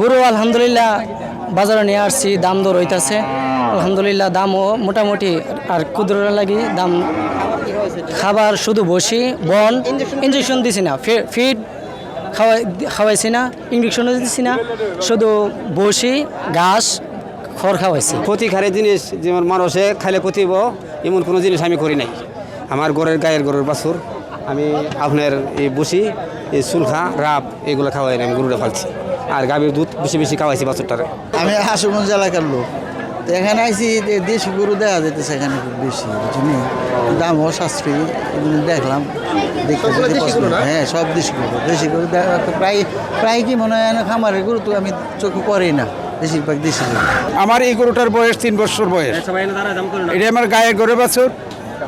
গরু, আলহামদুলিল্লাহ, বাজারে নিয়ে আসছি, দাম দর হইতাছে। আলহামদুলিল্লাহ, দামও মোটামুটি আর ক্ষুদ্র লাগি দাম। খাবার শুধু বসি, বন ইঞ্জেকশন দিছি না ফিড খাওয়াই, খাওয়াইছি না ইঞ্জেকশনও দিছি না, শুধু বসি, ঘাস, খড় খাওয়াইছি। ক্ষতিকারী জিনিস যেমন মানুষে খাইলে ক্ষতিব এমন কোনো জিনিস আমি করি নাই। আমার গরের গায়ের গরুর বাছুর। আমি আপনার এই বসি এই সুলখা রাপ এগুলো খাওয়াই না আমি গরুটা ফালছি। আর গাভীর দুধ বেশি বেশি খাওয়াইছি বাছুরটারে। আমি হাসুগঞ্জ এলাকার লোক। তো এখানে আইসি দেশি গরু দেখা যেতেছে এখানে খুব বেশি বুঝলি? দামও সাশ্রয়ী এগুলো দেখলাম দেখতে হয়। সব দেশি গরু দেশি গরু দেখা তো প্রায় প্রায় কি মনে হয় না খামারের গরু তো আমি চোখে পড়েই না বেশিরভাগ দেশি গরু। আমার এই গরুটার বয়স তিন বছর বয়স। এটা আমার গায়ের গরু বছর।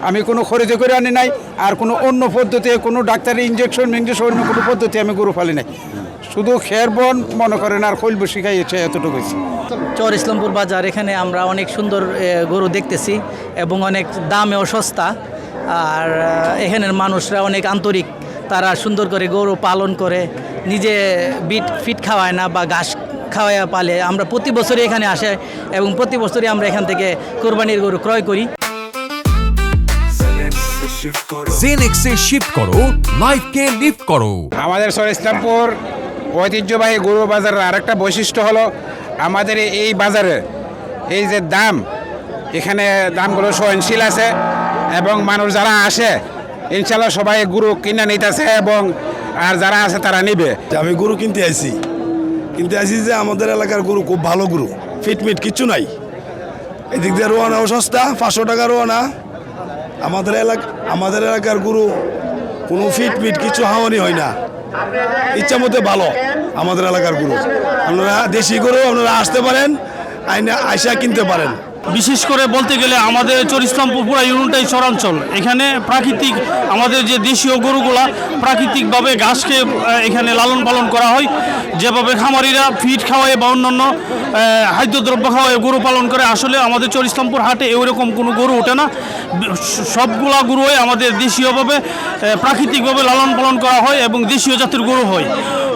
আমি কোনো খরিদ করে আনি নাই, আর কোনো অন্য পদ্ধতি, কোনো ডাক্তারি ইঞ্জেকশন মিঞ্জেকশন অন্য কোনো পদ্ধতি আমি গরু ফালি নাই। শুধু খের বন মনে করেন আর খৈল বসি খাইয়েছে এতটুকু। চর ইসলামপুর বাজার, এখানে আমরা অনেক সুন্দর গরু দেখতেছি এবং অনেক দামেও সস্তা। আর এখানের মানুষরা অনেক আন্তরিক। তারা সুন্দর করে গরু পালন করে, নিজে বিট, ফিট খাওয়ায় না বা ঘাস খাওয়ায় পালে। আমরা প্রতি বছরই এখানে আসে এবং প্রতি বছরই আমরা এখান থেকে কোরবানির গরু ক্রয় করি। জেনেক্সে শিফট করো লাইফকে লিফট করো। আমাদের সর ইসলামপুর ঐতিহ্যবাহী গরু বাজারের আরেকটা বৈশিষ্ট্য হলো আমাদের এই বাজারে এই যে দাম এখানে দামগুলো সহনশীল আছে এবং মানুষ যারা আসে ইনশাল্লাহ সবাই গরু কিনে নিতেছে এবং আর যারা আছে তারা নিবে। আমি গরু কিনতে আইছি কিনতে আইছি যে আমাদের এলাকার গরু খুব ভালো গরু ফিটমিট কিচ্ছু নাই। এদিক দিয়ে রোয়ানাও সস্তা পাঁচশো টাকা রোয়ানা আমাদের এলাকা আমাদের এলাকার গরু, কোনো ফিটমিট কিছু হাওয়ানি হয় না। ইচ্ছা মতো ভালো আমাদের এলাকার গুরু। আপনারা দেশি গরু আপনারা আসতে পারেন, আইনা আইসা কিনতে পারেন। বিশেষ করে বলতে গেলে আমাদের চরিসলামপুর পুরা ইউনিটাই চরাঞ্চল। এখানে প্রাকৃতিক আমাদের যে দেশীয় গরুগুলা, প্রাকৃতিকভাবে ঘাসকে এখানে লালন পালন করা হয়। যেভাবে খামারিরা ফিট খাওয়ায় বা অন্যান্য খাদ্যদ্রব্য খাওয়ায় গরু পালন করে, আসলে আমাদের চরিসলামপুর হাটে ওইরকম কোনো গরু ওঠে না। সবগুলা গরুই আমাদের দেশীয়ভাবে প্রাকৃতিকভাবে লালন পালন করা হয় এবং দেশীয় জাতের গরু হয়।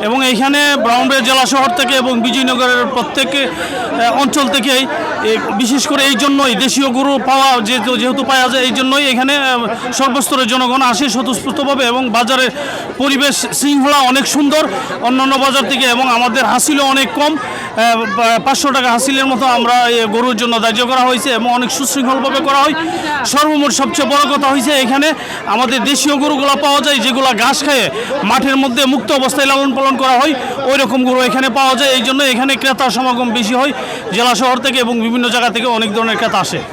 এবং এইখানে ব্রাহ্মণবাড়িয়া জেলা শহর থেকে এবং বিজয়নগরের প্রত্যেক অঞ্চল থেকেই বিশেষ করে এই জন্যই দেশীয় গরু পাওয়া যেহেতু যেহেতু পাওয়া যায়, এই জন্যই এখানে সর্বস্তরের জনগণ আসে স্বতঃস্ফূর্তভাবে এবং বাজারের পরিবেশ শৃঙ্খলা অনেক সুন্দর, অন্যান্য বাজার থেকে এবং আমাদের হাসিলও অনেক কম পাঁচশো টাকা হাসিলের মতো আমরা গরুর জন্য ধার্য করা হয়েছে এবং অনেক সুশৃঙ্খলভাবে করা হয়। সর্বমোট সবচেয়ে বড় কথা হয়েছে এখানে আমাদের দেশীয় গরুগুলো পাওয়া যায়, যেগুলো ঘাস খায় মাঠের মধ্যে মুক্ত অবস্থায় লালন পালন করা হয় ওই রকম গরু এখানে পাওয়া যায় এই জন্য এখানে ক্রেতার সমাগম বেশি হয়, জেলা শহর থেকে এবং বিভিন্ন জায়গা থেকে অনেক ধরনের ক্রেতা আসে।